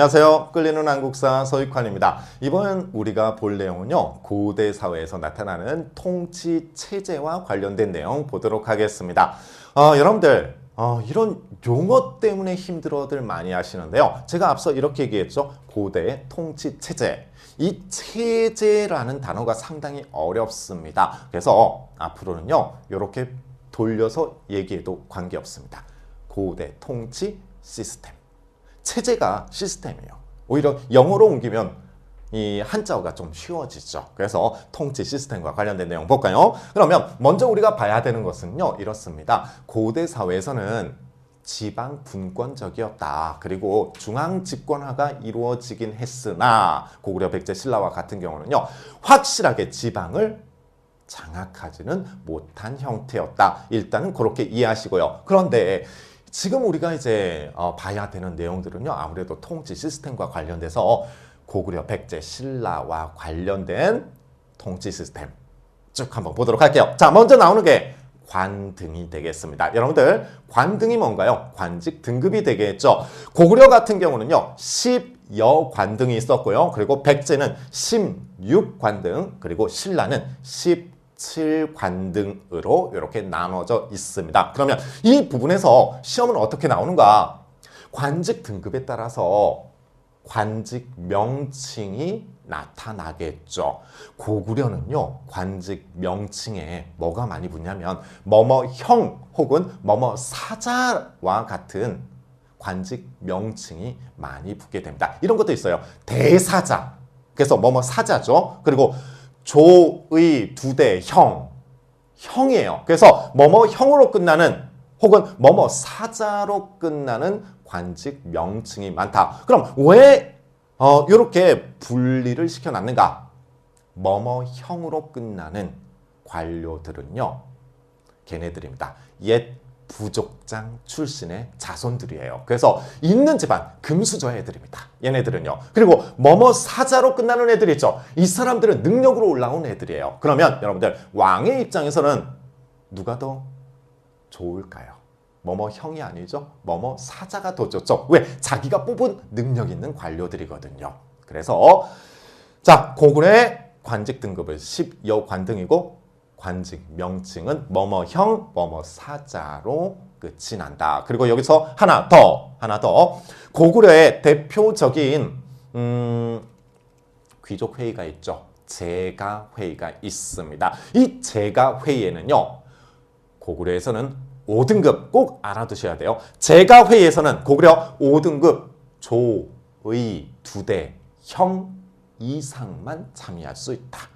안녕하세요. 끌리는 한국사 서익환입니다. 이번 우리가 볼 내용은요. 고대 사회에서 나타나는 통치 체제와 관련된 내용 보도록 하겠습니다. 어, 여러분들 어, 이런 용어 때문에 힘들어들 많이 하시는데요. 제가 앞서 이렇게 얘기했죠. 고대 통치 체제. 이 체제라는 단어가 상당히 어렵습니다. 그래서 앞으로는요. 이렇게 돌려서 얘기해도 관계없습니다. 고대 통치 시스템. 체제가 시스템이에요. 오히려 영어로 옮기면 이 한자어가 좀 쉬워지죠. 그래서 통치 시스템과 관련된 내용 볼까요? 그러면 먼저 우리가 봐야 되는 것은요. 이렇습니다. 고대 사회에서는 지방 분권적이었다. 그리고 중앙 집권화가 이루어지긴 했으나 고구려 백제 신라와 같은 경우는요. 확실하게 지방을 장악하지는 못한 형태였다. 일단은 그렇게 이해하시고요. 그런데 지금 우리가 이제 어, 봐야 되는 내용들은요. 아무래도 통치 시스템과 관련돼서 고구려 백제 신라와 관련된 통치 시스템 쭉 한번 보도록 할게요. 자, 먼저 나오는 게 관등이 되겠습니다. 여러분들 관등이 뭔가요? 관직 등급이 되겠죠. 고구려 같은 경우는요. 10여 관등이 있었고요. 그리고 백제는 16관등 그리고 신라는 10 7관등으로 이렇게 나눠져 있습니다. 그러면 이 부분에서 시험은 어떻게 나오는가? 관직 등급에 따라서 관직 명칭이 나타나겠죠. 고구려는요, 관직 명칭에 뭐가 많이 붙냐면, 뭐뭐형 혹은 뭐뭐 사자와 같은 관직 명칭이 많이 붙게 됩니다. 이런 것도 있어요. 대사자. 그래서 뭐뭐 사자죠. 그리고 조의 두 대 형 형이에요. 그래서 뭐뭐 형으로 끝나는 혹은 뭐뭐 사자로 끝나는 관직 명칭이 많다. 그럼 왜 어, 이렇게 분리를 시켜놨는가? 뭐뭐 형으로 끝나는 관료들은요, 걔네들입니다. 옛 부족장 출신의 자손들이에요. 그래서 있는 집안 금수저 애들입니다. 얘네들은요. 그리고 뭐뭐 사자로 끝나는 애들 있죠. 이 사람들은 능력으로 올라온 애들이에요. 그러면 여러분들 왕의 입장에서는 누가 더 좋을까요? 뭐뭐 형이 아니죠. 뭐뭐 사자가 더 좋죠. 왜? 자기가 뽑은 능력 있는 관료들이거든요. 그래서 자 고구려의 관직 등급은 10여 관등이고 관직 명칭은 뭐뭐형, 뭐뭐 사자로 끝이 난다. 그리고 여기서 하나 더, 하나 더. 고구려의 대표적인 음, 귀족 회의가 있죠. 제가 회의가 있습니다. 이 제가 회의에는요. 고구려에서는 5등급 꼭 알아두셔야 돼요. 제가 회의에서는 고구려 5등급 조의 두 대 형 이상만 참여할 수 있다.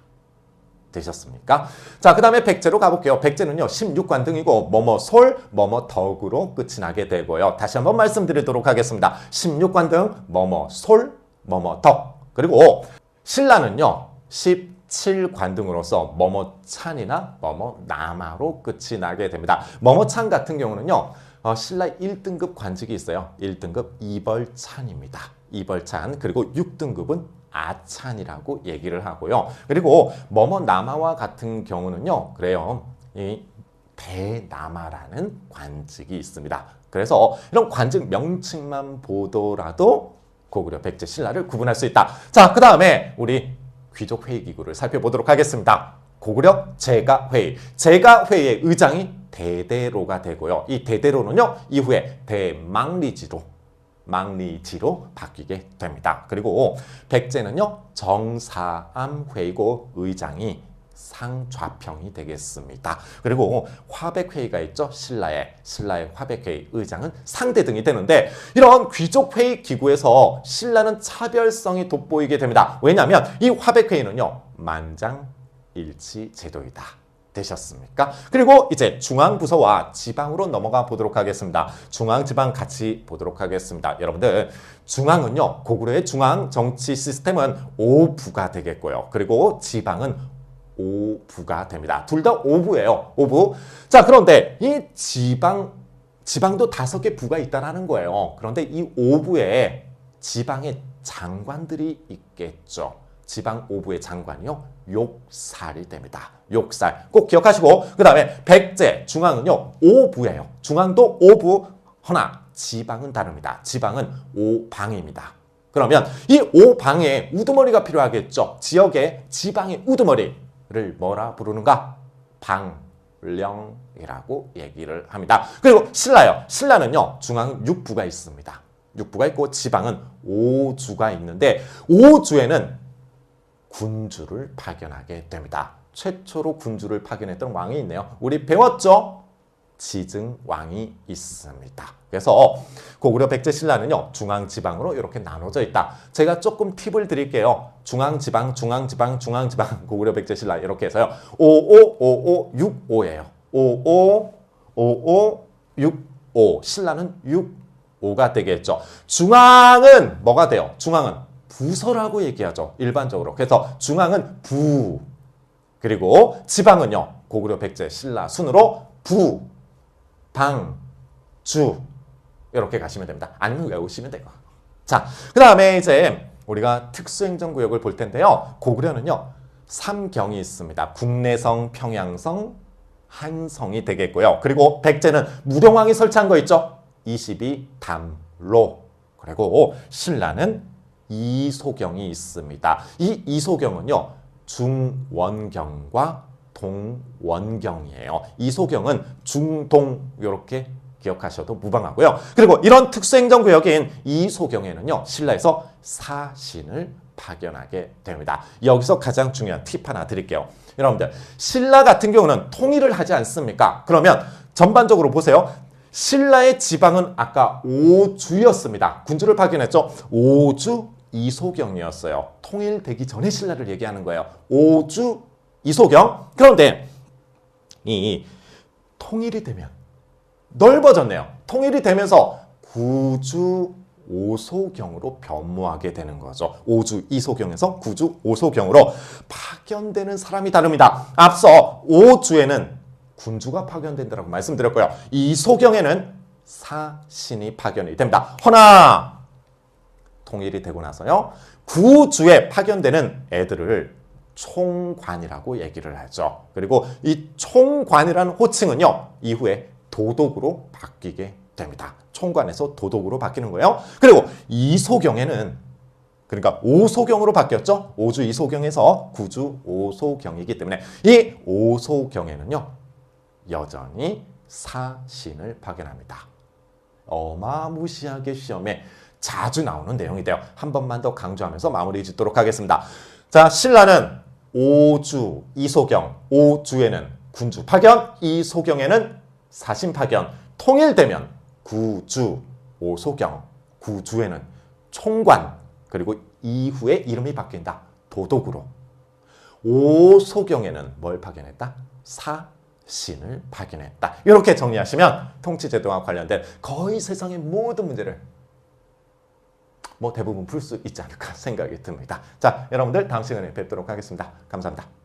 되셨습니까? 자, 그 다음에 백제로 가볼게요. 백제는요, 16관 등이고, 뭐뭐 솔, 뭐뭐 덕으로 끝이 나게 되고요. 다시 한번 말씀드리도록 하겠습니다. 16관 등, 뭐뭐 솔, 뭐뭐 덕. 그리고 신라는요, 17관 등으로서 뭐뭐 찬이나 뭐뭐 남아로 끝이 나게 됩니다. 뭐뭐 찬 같은 경우는요, 어, 신라 1등급 관직이 있어요. 1등급 이벌찬입니다. 이벌찬. 그리고 6등급은 아찬이라고 얘기를 하고요. 그리고 남아와 같은 경우는요. 그래요. 이 대남아라는 관직이 있습니다. 그래서 이런 관직 명칭만 보더라도 고구려 백제 신라를 구분할 수 있다. 자, 그 다음에 우리 귀족 회의 기구를 살펴보도록 하겠습니다. 고구려 제가 회의. 제가 회의의 의장이 대대로가 되고요. 이 대대로는요. 이후에 대망리지로 망리지로 바뀌게 됩니다. 그리고 백제는요 정사암 회의고 의장이 상좌평이 되겠습니다. 그리고 화백회의가 있죠. 신라의 신라의 화백회의 의장은 상대 등이 되는데 이런 귀족회의 기구에서 신라는 차별성이 돋보이게 됩니다. 왜냐하면 이 화백회의는요 만장일치 제도이다. 되셨습니까? 그리고 이제 중앙부서와 지방으로 넘어가 보도록 하겠습니다. 중앙지방 같이 보도록 하겠습니다. 여러분들 중앙은요 고구려의 중앙 정치 시스템은 5부가 되겠고요. 그리고 지방은 5부가 됩니다. 둘 다 5부예요. 5부. 자 그런데 이 지방 지방도 다섯 개 부가 있다라는 거예요. 그런데 이 5부에 지방의 장관들이 있겠죠. 지방 5부의 장관이요. 욕살이 됩니다. 욕살. 꼭 기억하시고 그 다음에 백제 중앙은요. 5부예요. 중앙도 5부 허나 지방은 다릅니다. 지방은 5방입니다. 그러면 이 오방에 우두머리가 필요하겠죠. 지역의 지방의 우두머리를 뭐라 부르는가? 방령이라고 얘기를 합니다. 그리고 신라요. 신라는요. 중앙 육부가 있습니다. 육부가 있고 지방은 오주가 있는데 오주에는 군주를 파견하게 됩니다. 최초로 군주를 파견했던 왕이 있네요. 우리 배웠죠? 지증 왕이 있습니다. 그래서 고구려 백제 신라는요 중앙지방으로 이렇게 나눠져 있다. 제가 조금 팁을 드릴게요. 중앙지방, 중앙지방, 중앙지방 고구려 백제 신라 이렇게 해서요. 55, 55, 65예요. 55, 55, 65 신라는 65가 되겠죠. 중앙은 뭐가 돼요? 중앙은 부서라고 얘기하죠. 일반적으로. 그래서 중앙은 부 그리고 지방은요 고구려 백제 신라 순으로 부 방, 주 이렇게 가시면 됩니다. 아니면 외우시면 돼요. 자, 그 다음에 이제 우리가 특수행정구역을 볼 텐데요. 고구려는요. 삼경이 있습니다. 국내성, 평양성, 한성이 되겠고요. 그리고 백제는 무령왕이 설치한 거 있죠? 22 담로. 그리고 신라는 이소경이 있습니다. 이 이소경은요. 중원경과 동원경이에요. 이소경은 중동 이렇게 기억하셔도 무방하고요. 그리고 이런 특수행정구역인 이소경에는요. 신라에서 사신을 파견하게 됩니다. 여기서 가장 중요한 팁 하나 드릴게요. 여러분들 신라 같은 경우는 통일을 하지 않습니까? 그러면 전반적으로 보세요. 신라의 지방은 아까 오주였습니다. 군주를 파견했죠. 오주 이소경이었어요. 통일되기 전에 신라를 얘기하는 거예요. 오주 이소경. 그런데 이 통일이 되면 넓어졌네요. 통일이 되면서 구주 오소경으로 변모하게 되는 거죠. 오주 이소경에서 구주 오소경으로 파견되는 사람이 다릅니다. 앞서 오주에는 군주가 파견된다고 말씀드렸고요. 이소경에는 사신이 파견이 됩니다. 허나 통일이 되고 나서요. 구주에 파견되는 애들을 총관이라고 얘기를 하죠. 그리고 이 총관이라는 호칭은요. 이후에 도독으로 바뀌게 됩니다. 총관에서 도독으로 바뀌는 거예요. 그리고 이소경에는 그러니까 오소경으로 바뀌었죠. 오주 이소경에서 구주 오소경이기 때문에 이 오소경에는요. 여전히 사신을 파견합니다. 어마무시하게 시험에 자주 나오는 내용이 돼요. 한 번만 더 강조하면서 마무리 짓도록 하겠습니다. 자, 신라는 오주 이소경, 오주에는 군주 파견, 이소경에는 사신 파견, 통일되면 구주 오소경, 구주에는 총관, 그리고 이후에 이름이 바뀐다. 도독으로. 오소경에는 뭘 파견했다? 사 신을 파견했다. 이렇게 정리하시면 통치제도와 관련된 거의 세상의 모든 문제를 뭐 대부분 풀 수 있지 않을까 생각이 듭니다. 자, 여러분들 다음 시간에 뵙도록 하겠습니다. 감사합니다.